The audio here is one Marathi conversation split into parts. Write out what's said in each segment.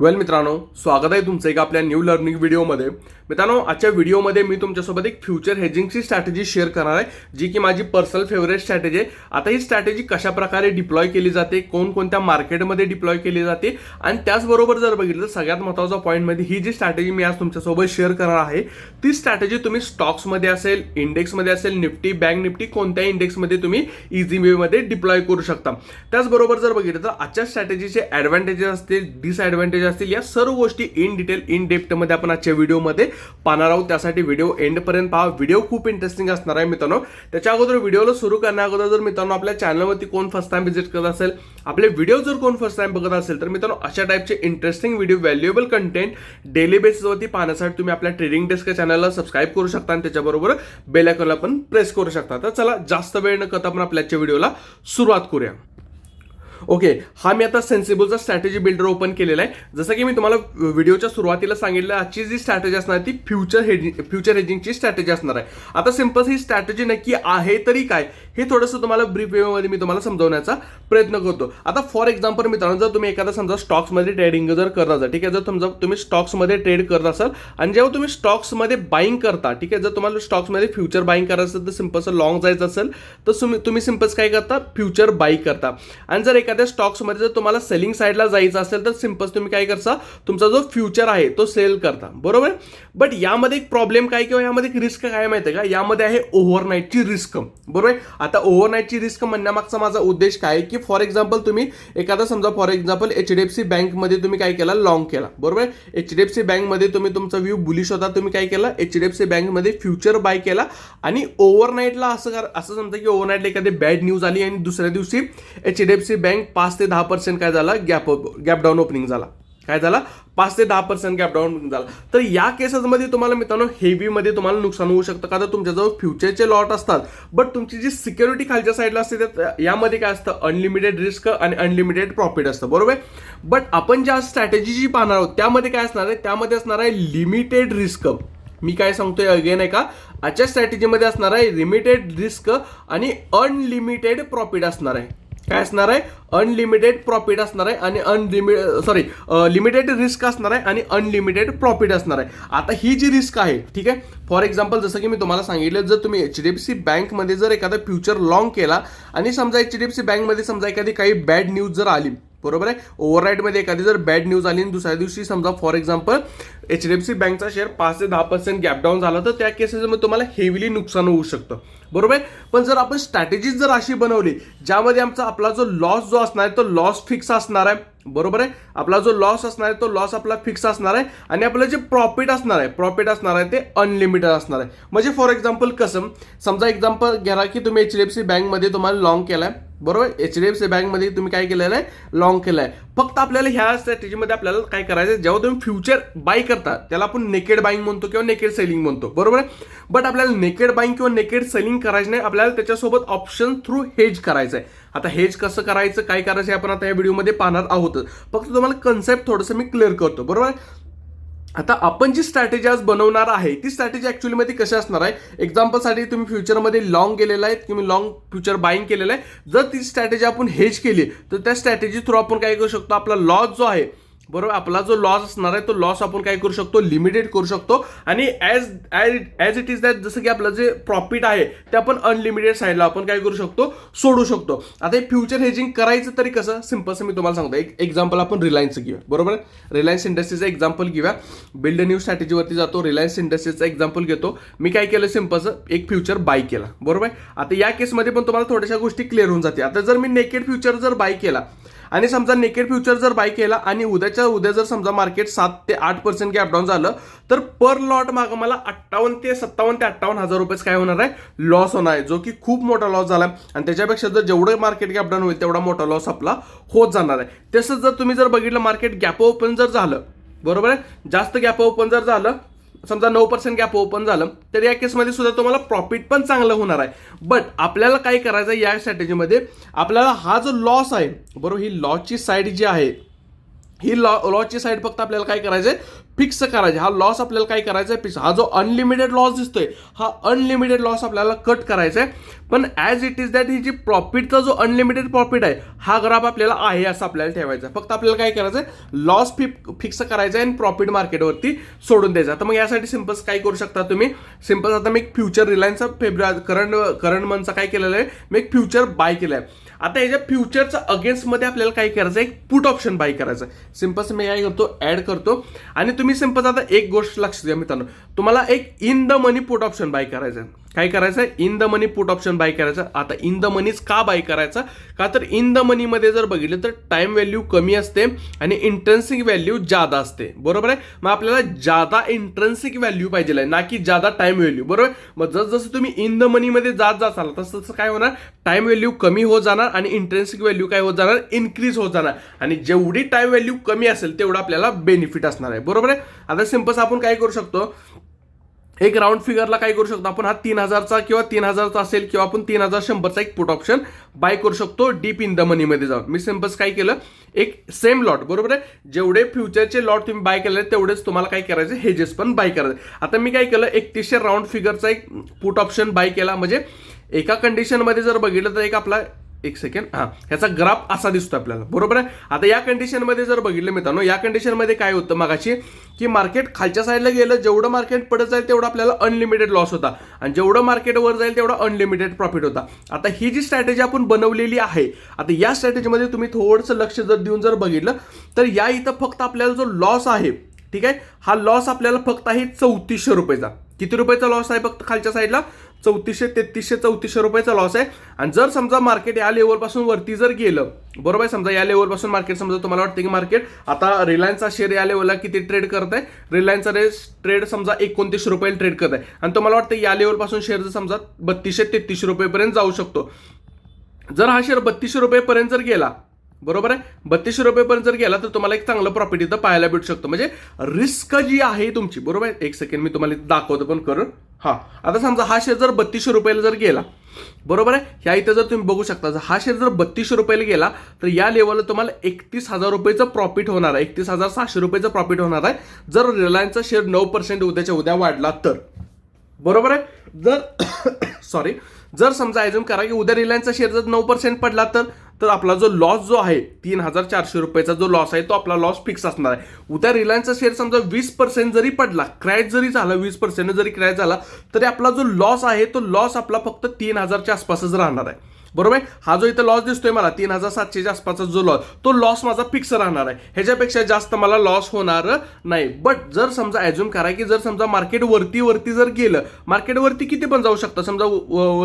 वेल मित्रांनो स्वागत आहे तुमचं एका आपल्या न्यू लर्निंग व्हिडिओमध्ये मित्रांनो आजच्या व्हिडिओमध्ये मी तुमच्यासोबत एक फ्युचर हेजिंगची स्ट्रॅटेजी शेअर करणार आहे जी की माझी पर्सनल फेवरेट स्ट्रॅटेजी आहे. आता ही स्ट्रॅटेजी कशा प्रकारे डिप्लॉय केली जाते कोणकोणत्या मार्केटमध्ये डिप्लॉय केली जाते आणि त्याचबरोबर जर बघितलं तर सगळ्यात महत्त्वाचा पॉईंटमध्ये ही जी स्ट्रॅटेजी मी आज तुमच्यासोबत शेअर करणार आहे ती स्ट्रॅटेजी तुम्ही स्टॉक्समध्ये असेल इंडेक्समध्ये असेल निफ्टी बँक निफ्टी कोणत्याही इंडेक्समध्ये तुम्ही इझी वेमध्ये डिप्लॉय करू शकता. त्याचबरोबर जर बघितलं तर आजच्या स्ट्रॅटेजीचे ॲडव्हान्टेजेस असतील डिसएडव्हान्टेज असतील या सर्व गोष्टी इन डिटेल इन डेप्थमध्ये आपण आजच्या व्हिडिओमध्ये पाहणार आहोत. त्यासाठी व्हिडिओ एंडपर्यंत पहा. व्हिडिओ खूप इंटरेस्टिंग असणार आहे मित्रांनो. त्याच्या अगोदर व्हिडिओला सुरू करण्या अगोदर जर मित्रांनो आपल्या चॅनलवरती कोण फर्स्ट टाइम व्हिजिट करत असेल आपले व्हिडिओ जर कोण फर्स्ट टाइम बघत असेल तर मित्रांनो अशा टाईपचे interesting video valuable content daily बेसिसवरती पाहण्यासाठी तुम्ही आपल्या ट्रेडिंग डेस्क चॅनलला सबस्क्राईब करू शकता आणि त्याच्याबरोबर बेल आयकॉनला पण प्रेस करू शकता. तर चला जास्त वेळ न करता आपण आपल्या व्हिडिओला सुरुवात करूया. ओके हा मी आता सेन्सिबलचा स्ट्रॅटेजी बिल्डर ओपन केलेला आहे. जसं की मी तुम्हाला व्हिडिओच्या सुरुवातीला सांगितलं आजची जी स्ट्रॅटेजी असणार ती फ्युचर हेजिंग फ्युचर हेजिंगची स्ट्रॅटेजी असणार आहे. आता सिंपल ही स्ट्रॅटेजी नक्की आहे तरी काय हे थोडंसं तुम्हाला ब्रीफ वेमध्ये मी तुम्हाला समजवण्याचा प्रयत्न करतो. आता फॉर एक्झाम्पल मित्रांनो जर तुम्ही एखादा समजा स्टॉक्समध्ये ट्रेडिंग जर करत असाल ठीक आहे जर समजा तुम्ही स्टॉक्समध्ये ट्रेड करत असाल आणि जेव्हा तुम्ही स्टॉक्समध्ये बाईंग करता ठीक आहे जर तुम्हाला स्टॉक्समध्ये फ्युचर बाईंग करायचं असेल तर सिम्पलचं लॉंग जायचं असेल तर तुम्ही तुम्ही सिम्पल्स काय करता फ्युचर बाई करता. आणि जर एखाद्या स्टॉक्समध्ये जर तुम्हाला सेलिंग साईडला जायचं असेल तर सिंपल तुम्ही काय करता तुमचा जो फ्युचर आहे तो सेल करता. बरोबर? बट यामध्ये एक प्रॉब्लेम काय किंवा यामध्ये एक रिस्क काय माहिती आहे का? यामध्ये आहे ओव्हरनाईटची रिस्क. बरोबर? आहे आता ओव्हरनाईटची रिस्क म्हणण्यामागचा माझा उद्देश काय आहे की फॉर एक्झाम्पल तुम्ही एखादा समजा for example H D F C बँकमध्ये तुम्ही काय केला लॉंग केला. बरोबर? एच डी एफ सी बँकमध्ये तुम्ही तुमचा व्ह्यू बुलिश होता तुम्ही काय केला एच डी एफ सी बँकमध्ये फ्युचर बाय केला. आणि ओव्हरनाईटला असं कर असं समजा की ओव्हरनाईटला एखादी बॅड न्यूज आली आणि दुसऱ्या दिवशी H D F C bank पाच ते दहा पर्सेंट काय झाला? गॅप गॅप डाऊन ओपनिंग झाला. काय झाला? पाच ते दहा पर्सेंट गॅप डाऊन झाला. तर या केसेसमध्ये तुम्हाला मित्रांनो हेवीमध्ये तुम्हाला नुकसान होऊ शकतं. का तर तुमच्याजवळ फ्युचरचे लॉट असतात. बट तुमची जी सिक्युरिटी खालच्या साईडला असते त्यात यामध्ये काय असतं? अनलिमिटेड रिस्क आणि अनलिमिटेड प्रॉफिट असतं. बरोबर? बट आपण ज्या स्ट्रॅटेजी जी पाहणार आहोत त्यामध्ये काय असणार आहे? त्यामध्ये असणार आहे लिमिटेड रिस्क मी काय सांगतोय अगेन आहे का? आजच्या स्ट्रॅटेजीमध्ये असणार आहे लिमिटेड रिस्क आणि अनलिमिटेड प्रॉफिट असणार आहे. काय असणार आहे? अनलिमिटेड प्रॉफिट असणार आहे आणि अनलिमिटेड सॉरी लिमिटेड रिस्क असणार आहे आणि अनलिमिटेड प्रॉफिट असणार आहे. आता ही जी रिस्क आहे ठीक आहे? फॉर एक्झाम्पल जसं की मी तुम्हाला सांगितलं जर तुम्ही एच डी एफ सी बँकमध्ये जर एखादा फ्युचर लॉंग केला आणि समजा एच डी एफ सी बँकमध्ये समजा एखादी काही बॅड न्यूज जर आली बरोबर आहे? ओव्हरनाईटमध्ये एखादी जर बॅड न्यूज आली आणि दुसऱ्या दिवशी समजा for example H D F C बँकचा शेअर पाच ते दहा पर्सेंट गॅप डाऊन झाला तर त्या केसेसमध्ये तुम्हाला हेवीली नुकसान होऊ शकतं. बरोबर आहे? पण जर आपण स्ट्रॅटेजीज जर अशी बनवली ज्यामध्ये आमचा आपला जो लॉस जो असणार आहे तो लॉस फिक्स असणार आहे. बरोबर आहे? आपला जो लॉस असणार आहे तो लॉस आपला फिक्स असणार आहे. आणि आपलं जे प्रॉफिट असणार आहे प्रॉफिट असणार आहे ते अनलिमिटेड असणार आहे. म्हणजे फॉर एक्झाम्पल कसं? समजा एक्झाम्पल घ्या की तुम्ही एच डी एफ सी बँकमध्ये तुम्हाला लॉंग केलाय. बरोबर? एच डी एफ सी बँकमध्ये तुम्ही काय केलेलं आहे? लॉंग केलं आहे फक्त आपल्याला ह्या स्ट्रॅटेजीमध्ये आपल्याला काय करायचं आहे जेव्हा तुम्ही फ्युचर बाय करता त्याला आपण नेकेड बाईंग म्हणतो किंवा नेकेड सेलिंग म्हणतो. बरोबर आहे? बट आपल्याला नेकेड बाईंग किंवा नेकेड सेलिंग करायचं नाही आपल्याला त्याच्यासोबत ऑप्शन थ्रू हेज करायचं आहे. आता हेज कसं करायचं काय करायचं आपण आता या व्हिडिओमध्ये पाहणार आहोत. फक्त तुम्हाला कन्सेप्ट थोडंसं मी क्लिअर करतो बरोबर आहे? आता आपण जी स्ट्रॅटेजी आज बनवणार आहे ती स्ट्रॅटेजी ॲक्च्युलीमध्ये कशी असणार आहे? एक्झाम्पलसाठी तुम्ही फ्युचरमध्ये लॉंग गेलेला आहे तुम्ही लॉंग फ्युचर बाईंग केलेलं आहे. जर ती स्ट्रॅटेजी आपण हेज केली तर त्या स्ट्रॅटेजी थ्रू आपण काय करू शकतो? आपला लॉस जो आहे बरोबर आपला जो लॉस असणार आहे तो लॉस आपण काय करू शकतो? लिमिटेड करू शकतो. आणि as as as it is that जसं की आपलं जे प्रॉफिट आहे ते आपण अनलिमिटेड साईडला आपण काय करू शकतो? सोडू शकतो. आता हे फ्युचर हेजिंग करायचं तरी कसं? सिम्पलचं मी तुम्हाला सांगतो. एक एक्झाम्पल आपण रिलायन्सचं घेऊया. बरोबर? रिलायन्स इंडस्ट्रीचं एक्झाम्पल घेऊया. बिल्ड न्यू स्ट्रॅटेजीवरती जातो. रिलायन्स इंडस्ट्रीचं एक्झाम्पल घेतो. मी काय केलं? सिम्पलचं एक फ्युचर बाय केला. बरोबर? आता या केसमध्ये पण तुम्हाला थोड्याशा गोष्टी क्लिअर होऊन जाते आता जर मी नेकेड फ्युचर जर बाय केला आणि समजा नेकेड फ्युचर जर बाय केला आणि उद्याच्या उद्या जर समजा मार्केट सात ते आठ पर्सेंट गॅप डाऊन झालं तर पर लॉट मागं मला अठ्ठावन्न ते सत्तावन्न ते अठ्ठावन्न हजार रुपयेच काय होणार आहे? लॉस होणार आहे जो की खूप मोठा लॉस झाला आणि त्याच्यापेक्षा जर जेवढं मार्केट गॅप डाऊन होईल तेवढा मोठा लॉस आपला होत जाणार आहे. तसंच जर तुम्ही जर बघितलं मार्केट गॅप ओपन जर झालं बरोबर आहे? जास्त गॅप ओपन जर झालं समजा नऊ पर्सेंट गॅप ओपन झालं तर या केसमध्ये सुद्धा तुम्हाला प्रॉफिट पण चांगलं होणार आहे. बट आपल्याला काय करायचं आहे या स्ट्रॅटेजीमध्ये आपल्याला हा जो लॉस आहे बरोबर ही लॉसची साईड जी आहे ही लॉ लॉसची साईड फक्त आपल्याला काय करायचं आहे फिक्स करायचे हा लॉस आपल्याला काय करायचा आहे फिक्स हा जो अनलिमिटेड लॉस दिसतोय हा अनलिमिटेड लॉस आपल्याला कट करायचा आहे पण ॲज इट इज दॅट ही जी प्रॉफिटचा जो अनलिमिटेड प्रॉफिट आहे हा ग्राफ आपल्याला आहे असं आपल्याला ठेवायचा. आहे. फक्त आपल्याला काय करायचं आहे लॉस फिक्स करायचा आहे आणि प्रॉफिट मार्केटवरती सोडून द्यायचं. आता मग यासाठी सिम्पल्स काय करू शकता तुम्ही? सिंपल आता मी एक फ्युचर रिलायन्सचा फेब्रुवारी करंट करंट मंथचा काय केलेलं आहे? मी एक फ्युचर बाय केलं आहे आता याच्या फ्युचरच्या अगेन्स्टमध्ये आपल्याला काय करायचं आहे एक पुट ऑप्शन बाय करायचं आहे सिम्पल्स मी काय करतो? ॲड करतो. आणि तुम्ही सिम्पल्स आता एक गोष्ट लक्ष द्या मित्रांनो. तुम्हाला एक in the money put option buy करायचं आहे काय करायचं आहे in the money put option buy करायचं आता इन द मनीच का बाय करायचा? का तर इन द मनीमध्ये जर बघितलं तर टाइम व्हॅल्यू कमी असते आणि इंट्रन्सिक व्हॅल्यू जादा असते. बरोबर आहे? मग आपल्याला जादा इंट्रन्सिक व्हॅल्यू पाहिजे आहे ना की जादा टाइम व्हॅल्यू बरोबर? मग जसजसं जसं तुम्ही इन द मनीमध्ये जात जाचाल तसं तसं काय होणार? टाइम व्हॅल्यू कमी होत जाणार आणि इंट्रेन्सिक व्हॅल्यू काय होत जाणार? इन्क्रीज होत जाणार. आणि जेवढी टाइम व्हॅल्यू कमी असेल तेवढं आपल्याला बेनिफिट असणार आहे. बरोबर आहे? आता सिम्पल्स आपण काय करू शकतो? एक राऊंड फिगरला काय करू शकतो आपण? हा तीन हजारचा किंवा तीन हजारचा असेल किंवा आपण तीन हजार शंभरचा एक पुट ऑप्शन बाय करू शकतो डीप इन द मनीमध्ये जाऊन. मी सिम्पल्स काय केलं? एक सेम लॉट बरोबर आहे? जेवढे फ्युचरचे लॉट तुम्ही बाय केले तेवढेच तुम्हाला काय करायचे? हेजेस पण बाय करायचे. आता मी काय केलं? एकतीसशे राऊंड फिगरचा एक पुट ऑप्शन बाय केला. म्हणजे एका कंडिशनमध्ये जर बघितलं तर एक आपला एक सेकंड हा ह्याचा ग्राफ असा दिसतो आपल्याला. बरोबर आहे? आता या कंडिशनमध्ये जर बघितलं मित्रांनो या कंडिशनमध्ये काय होतं मागाशी? की मार्केट खालच्या साईडला गेलं जेवढं मार्केट पडत जाईल तेवढं आपल्याला अनलिमिटेड लॉस होता. आणि जेवढं मार्केट वर जाईल तेवढं अनलिमिटेड प्रॉफिट होता. आता ही जी स्ट्रॅटेजी आपण बनवलेली आहे आता या स्ट्रॅटेजीमध्ये तुम्ही थोडंसं लक्ष जर देऊन जर बघितलं तर या इथं फक्त आपल्याला जो लॉस आहे ठीक आहे? हा लॉस आपल्याला फक्त आहे चौतीसशे रुपयेचा. किती रुपयाचा लॉस आहे फक्त खालच्या साईडला चौतीसशे तेहतीसशे चौतीसशे रुपयाचा लॉस आहे. आणि जर समजा मार्केट या लेवलपासून वरती जर गेलं बरोबर आहे? समजा या लेवलपासून मार्केट समजा तुम्हाला वाटतं की मार्केट आता रिलायन्सचा शेअर या लेवलला किती ट्रेड करत आहे रिलायन्सचा रेस ट्रेड समजा एकोणतीस रुपयाला ट्रेड करत आहे आणि तुम्हाला वाटतं या लेवलपासून शेअर जर समजा बत्तीसशे तेहतीसशे रुपयेपर्यंत जाऊ शकतो. जर हा शेअर बत्तीसशे रुपयेपर्यंत जर गेला बरोबर आहे? बत्तीसशे रुपयेपर्यंत जर गेला तर तुम्हाला एक चांगलं प्रॉफिट इथं पाहायला भेटू शकतो. म्हणजे रिस्क जी आहे तुमची बरोबर आहे? एक सेकंड मी तुम्हाला दाखवतो पण करून हा. आता समजा हा शेअर जर बत्तीसशे रुपयाला जर गेला बरोबर आहे? ह्या इथं जर तुम्ही बघू शकता जर हा शेअर जर बत्तीसशे रुपयाला गेला तर या लेवलला तुम्हाला एकतीस हजार रुपयेचं प्रॉफिट होणार आहे. एकतीस हजार सहाशे रुपयेचं प्रॉफिट होणार आहे. जर रिलायन्सचा शेअर नऊ पर्सेंट उद्याच्या उद्या वाढला तर. बरोबर आहे? जर सॉरी जर समजा अजून करा की उद्या रिलायन्सचा शेअर जर नऊ पर्सेंट पडला तर तर आपला जो लॉस जो आहे तीन हजार चारशे रुपयाचा जो लॉस आहे तो आपला लॉस फिक्स असणार आहे. उद्या रिलायन्सचा शेअर समजा वीस पर्सेंट जरी पडला क्रॅश जरी झाला वीस पर्सेंट जरी क्रॅश झाला तरी आपला जो लॉस आहे तो लॉस आपला फक्त तीन हजारच्या आसपासच राहणार आहे. बरोबर आहे? हा जो इथं लॉस दिसतोय मला तीन हजार सातशेच्या आसपासचा जो लॉस तो लॉस माझा फिक्स राहणार आहे. ह्याच्यापेक्षा जास्त मला लॉस होणार नाही. बट जर समजा ॲज्युम करा की जर समजा मार्केट वरती वरती जर गेलं मार्केट वरती किती पण जाऊ शकतं. समजा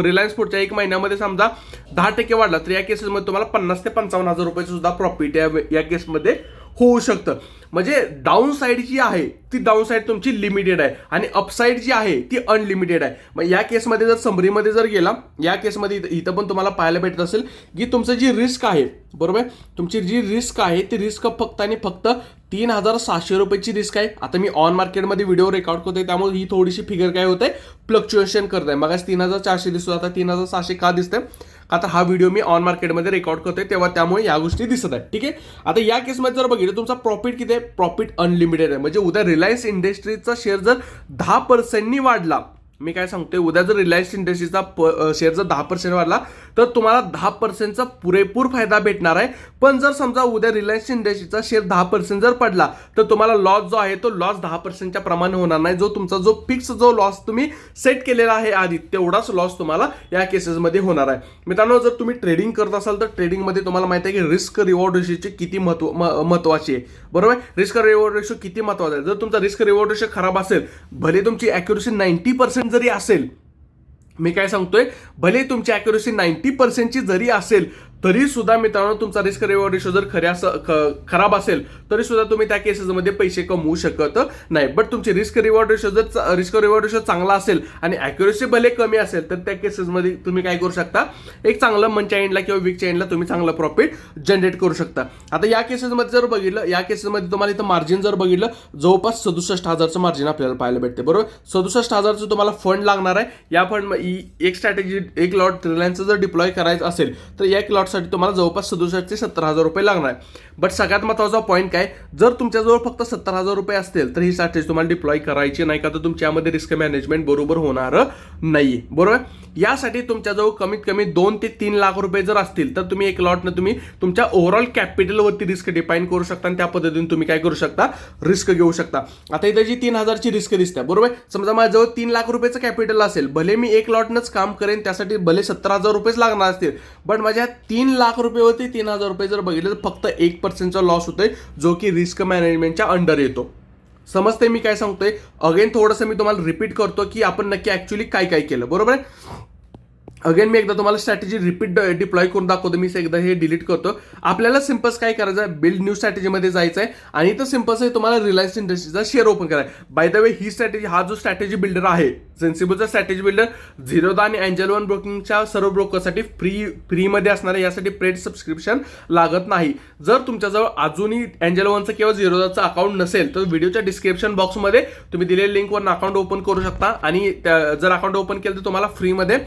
रिलायन्स पुढच्या एक महिन्यामध्ये समजा दहा टक्के वाढला तर या केसेसमध्ये तुम्हाला पन्नास ते पंचावन्न हजार रुपयाचं सुद्धा प्रॉफिट या या केसमध्ये होऊ शकतं. म्हणजे डाऊन साईड जी आहे ती डाऊन साईड तुमची लिमिटेड आहे. आणि अपसाईड जी आहे ती अनलिमिटेड आहे. मग या केसमध्ये जर समरीमध्ये जर गेला या केसमध्ये इथं पण तुम्हाला पाहायला भेटत असेल की तुमचं जी रिस्क आहे बरोबर? तुमची जी रिस्क आहे ती रिस्क फक्त आणि फक्त तीन हजार सहाशे रुपयाची रिस्क आहे. आता मी ऑन मार्केटमध्ये व्हिडिओ रेकॉर्ड करतोय त्यामुळे ही थोडीशी फिगर काय होते फ्लक्च्युएशन करत आहे मग तीन हजार चारशे दिसतो आता तीन हजार सहाशे का दिसतंय? आता हा व्हिडिओ मी ऑन मार्केटमध्ये रेकॉर्ड करतोय तेव्हा त्यामुळे या गोष्टी दिसत आहेत. ठीक आहे? आता या केसमध्ये जर बघितलं तुमचा प्रॉफिट किती आहे? प्रॉफिट अनलिमिटेड आहे. म्हणजे उद्या रिलायन्स इंडस्ट्रीजचा शेअर जर दहा पर्सेंटनी वाढला मी काय सांगतोय? उद्या जर रिलायन्स इंडस्ट्रीजचा शेअर जर दहा पर्सेंट वाढला तर तुम्हाला दहा पर्सेंटचा पुरेपूर फायदा भेटणार आहे. पण जर समजा उद्या रिलायन्स इंडस्ट्रीचा शेअर दहा पर्सेंट जर पडला तर तुम्हाला लॉस जो आहे तो लॉस दहा पर्सेंटच्या प्रमाणे होणार नाही. जो तुमचा जो फिक्स जो लॉस तुम्ही सेट केलेला आहे आधी तेवढाच लॉस तुम्हाला या केसेसमध्ये होणार आहे. मित्रांनो जर तुम्ही ट्रेडिंग करत असाल तर ट्रेडिंगमध्ये तुम्हाला माहिती आहे की रिस्क रिवॉर्ड रेशोची किती महत्त्व महत्वाची आहे. बरोबर? रिस्क रिवॉर्ड रेशो किती महत्त्वाचा आहे? जर तुमचा रिस्क रिवॉर्ड रेशो खराब असेल भले तुमची अॅक्युरेसी नाईन्टी पर्सेंट जरी असेल मी काय सांगतोय भले तुमची अॅक्युरेसी नाईन्टी पर्सेंटची जरी असेल तरी सुद्धा मित्रांनो तुमचा रिस्क रिवॉर्ड रेशो जर खऱ्या ख- खराब असेल तरी सुद्धा तुम्ही त्या केसेसमध्ये पैसे कमवू शकत नाही. बट तुमची रिस्क रिवॉर्ड रेशो जर रिस्क रिवॉर्ड रेशो चांगला असेल आणि अॅक्युरेसी भले कमी असेल तर त्या केसेसमध्ये तुम्ही काय करू शकता? एक चांगलं मंथच्या एंडला किंवा वीकच्या एंडला तुम्ही चांगलं प्रॉफिट जनरेट करू शकता. आता या केसेसमध्ये जर बघितलं या केसेसमध्ये तुम्हाला इथं मार्जिन जर बघितलं जवळपास सदुसष्ट हजारचं मार्जिन आपल्याला पाहायला भेटते बरोबर? सदुसष्ट हजारचं तुम्हाला फंड लागणार आहे. या फंड एक स्ट्रॅटेजी एक लॉट रिलायन्सचं जर डिप्लॉय करायचं असेल तर एक लॉट लॉटसाठी तुम्हाला जवळपास सदुसष्ट ते सत्तर हजार रुपये लागणार आहे. बट सगळ्यात महत्त्वाचा पॉईंट काय? जर तुमच्याजवळ फक्त सत्तर हजार रुपये असतील तर ही स्ट्रॅटेजी तुम्हाला डिप्लॉय करायची नाही का? तर तुमच्यामध्ये रिस्क मॅनेजमेंट बरोबर होणार नाही बरोबर? यासाठी तुमच्याजवळ कमीत कमी दोन ते तीन लाख रुपये जर असतील तर तुम्ही एक लॉटनं तुम्ही तुमच्या ओव्हरऑल कॅपिटलवरती रिस्क डिफाईन करू शकता आणि त्या पद्धतीने तुम्ही काय करू शकता? रिस्क घेऊ शकता. आता इथे जी तीन हजारची रिस्क दिसते बरोबर? समजा माझ्याजवळ तीन लाख रुपयाचं कॅपिटल असेल भले मी एक लॉटनंच काम करेन त्यासाठी भले सत्तर हजार रुपयेच लागणार असतील बट माझ्या तीन लाख रुपयेवरती तीन हजार रुपये जर बघितले तर फक्त एक पर्सेंटचा लॉस होतोय जो की रिस्क मॅनेजमेंटच्या अंडर येतो. समजते मी काय सांगतोय? अगेन थोडंसं मी तुम्हाला रिपीट करतो की आपण नक्की ऍक्च्युली काय काय केलं बरोबर आहे? अगेन मी एकदा तुम्हाला स्ट्रॅटेजी रिपीट डिप्लॉय करून दाखवतो. मी एकदा हे डिलीट करतो. आपल्याला सिम्पल्स काय करायचं आहे बिल्ड न्यू स्ट्रॅटेजीमध्ये जायचं आहे आणि तर सिम्पल्स आहे तुम्हाला रिलायन्स इंडस्ट्रीचा शेअर ओपन करायचा बाय द वे ही स्ट्रॅटेजी हा जो स्ट्रॅटेजी बिल्डर आहे सेन्सिबलचा स्ट्रॅटेजी बिल्डर झिरोदा आणि अँजल वन ब्रोकिंगच्या सर्व ब्रोकरसाठी फ्री फ्रीमध्ये असणार आहे. यासाठी पेड सबस्क्रिप्शन लागत नाही. जर तुमच्याजवळ अजूनही अँजल वनचं किंवा झिरोदाचं अकाउंट नसेल तर व्हिडिओच्या डिस्क्रिप्शन बॉक्समध्ये तुम्ही दिलेल्या लिंकवर अकाउंट ओपन करू शकता. आणि त्या- जर अकाउंट ओपन केलं तर तुम्हाला फ्रीमध्ये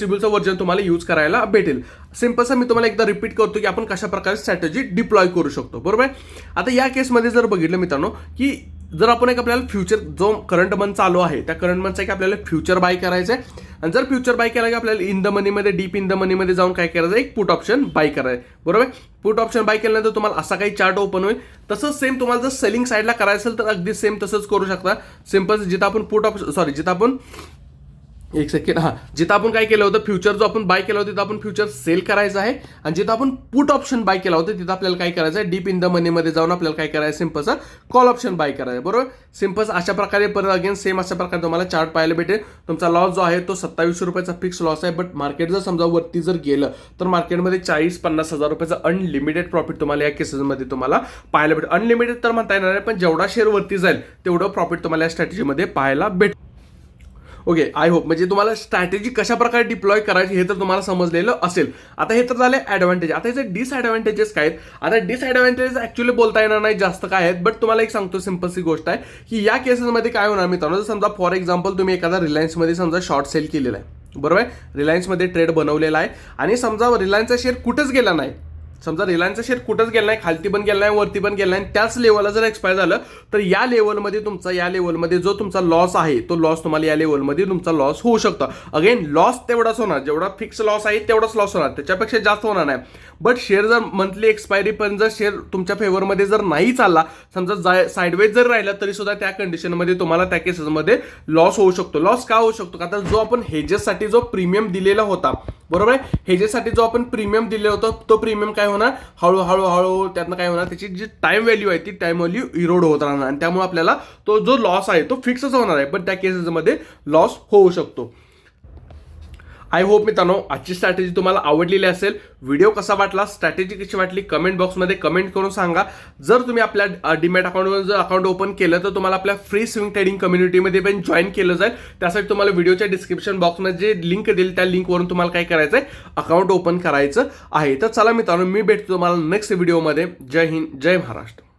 सिबिलचं व्हर्जन तुम्हाला यूज करायला भेटेल. सिम्पलचं मी तुम्हाला एकदा रिपीट करतो की आपण कशा प्रकारे स्ट्रॅटेजी डिप्लॉय करू शकतो. बरोबर आहे? आता या केसमध्ये जर बघितलं मित्रांनो की जर आपण एक आपल्याला फ्युचर जो करंट मंथ चालू आहे त्या करंट मंथचा एक आपल्याला फ्युचर बाय करायचं आहे आणि जर फ्युचर बाय केला की आपल्याला इन द मनीमध्ये डीप इन द मनीमध्ये जाऊन काय करायचं एक पुट ऑप्शन बाय करायचं बरोबर पुट ऑप्शन बाय केल्यानंतर तुम्हाला असा काही चार्ट ओपन होईल. तसंच सेम तुम्हाला जर सेलिंग साईडला करायचं असेल तर अगदी सेम तसंच करू शकता. सिंपल जिथं आपण पुट ऑप्शन सॉरी जिथं आपण एक सेकंड हा. जिथं आपण काय केलं होतं फ्युचर जो आपण बाय केला होता तिथं आपण फ्युचर सेल करायचं आहे. आणि जिथं आपण पुट ऑप्शन बाय केला होता तिथं आपल्याला काय करायचं आहे? डीप इन द मनीमध्ये जाऊन आपल्याला काय करायचं सिम्पलचा कॉल ऑप्शन बाय करायचं बरोबर? सिंपल अशा प्रकारे परत अगेन सेम अशा प्रकारे तुम्हाला चार्ट पाहायला भेटेल. तुमचा लॉस जो आहे तो सत्तावीसशे रुपयाचा फिक्स लॉस आहे. बट मार्केट जर समजा वरती जर गेलं तर मार्केटमध्ये चाळीस पन्नास हजार रुपयाचा अनलिमिटेड प्रॉफिट तुम्हाला या केसेसमध्ये तुम्हाला पाहायला भेटेल. अनलिमिटेड तर म्हणता येणार नाही पण जेवढा शेअर वरती जाईल तेवढं प्रॉफिट तुम्हाला या स्ट्रॅटेजीमध्ये पाहायला भेटेल. ओके आय होप म्हणजे तुम्हाला स्ट्रॅटेजी कशा प्रकारे डिप्लॉय करायची हे तर तुम्हाला समजलेलं असेल. आता हे तर झाले ॲडव्हान्टेज आता याचे डिसॲडव्हान्टेजेस काय आहेत? आता डिसॲडव्हान्टेजेस ॲक्च्युली बोलता येणार नाही जास्त काय आहेत. बट तुम्हाला एक सांगतो सिम्पलची गोष्ट आहे की या केसेसमध्ये काय होणार मित्रांनो? जर समजा फॉर एक्झाम्पल तुम्ही एखादा रिलायन्समध्ये समजा शॉर्ट सेल केलेला आहे. बरोबर आहे? रिलायन्समध्ये ट्रेड बनवलेला आहे. आणि समजा रिलायन्सचा शेअर कुठेच गेला नाही. समजा रिलायन्सचा शेअर कुठंच गेला नाही खालती पण गेला नाही वरती पण गेला नाही त्याच लेवलला जर एक्सपायर झालं तर या लेवलमध्ये तुमचा या लेवलमध्ये जो तुमचा लॉस आहे तो लॉस तुम्हाला या लेवलमध्ये तुमचा लॉस होऊ शकतो. अगेन लॉस तेवढाच होणार. जेवढा फिक्स लॉस आहे तेवढाच लॉस होणार. त्याच्यापेक्षा जास्त होणार नाही. बट शेअर जर मंथली एक्सपायरी पण जर शेअर तुमच्या फेवरमध्ये जर नाही चालला समजा जाय साईडवेज जर राहिला तरी सुद्धा त्या कंडिशनमध्ये तुम्हाला त्या केसेसमध्ये लॉस होऊ शकतो. लॉस का होऊ शकतो? का तर जो आपण हेजेससाठी जो प्रीमियम दिलेला होता बरोबर आहे? ह्याच्यासाठी जो आपण प्रीमियम दिलेला होता तो प्रीमियम काय होणार? हळूहळू हळू त्यातनं काय होणार? त्याची जी टाइम व्हॅल्यू आहे ती टाइम व्हॅल्यू इरोड होत राहणार. आणि त्यामुळे आपल्याला तो जो लॉस आहे तो फिक्सच होणार आहे. पण त्या केसेसमध्ये लॉस होऊ शकतो. आय होप मित्रांनो आजची स्ट्रॅटेजी तुम्हाला आवडलेली असेल. व्हिडिओ कसा वाटला स्ट्रॅटेजी कशी वाटली कमेंट बॉक्समध्ये कमेंट करून सांगा. जर तुम्ही आपल्या डिमॅट अकाउंटवर जर अकाउंट ओपन केलं तर तुम्हाला आपल्या फ्री स्विंग ट्रेडिंग कम्युनिटीमध्ये पण जॉईन केलं जाईल. त्यासाठी तुम्हाला व्हिडिओच्या डिस्क्रिप्शन बॉक्समध्ये जे लिंक देईल त्या लिंकवरून तुम्हाला काय करायचं आहे अकाउंट ओपन करायचं आहे. तर चला मित्रांनो मी भेटतो तुम्हाला नेक्स्ट व्हिडिओमध्ये जय हिंद जय महाराष्ट्र.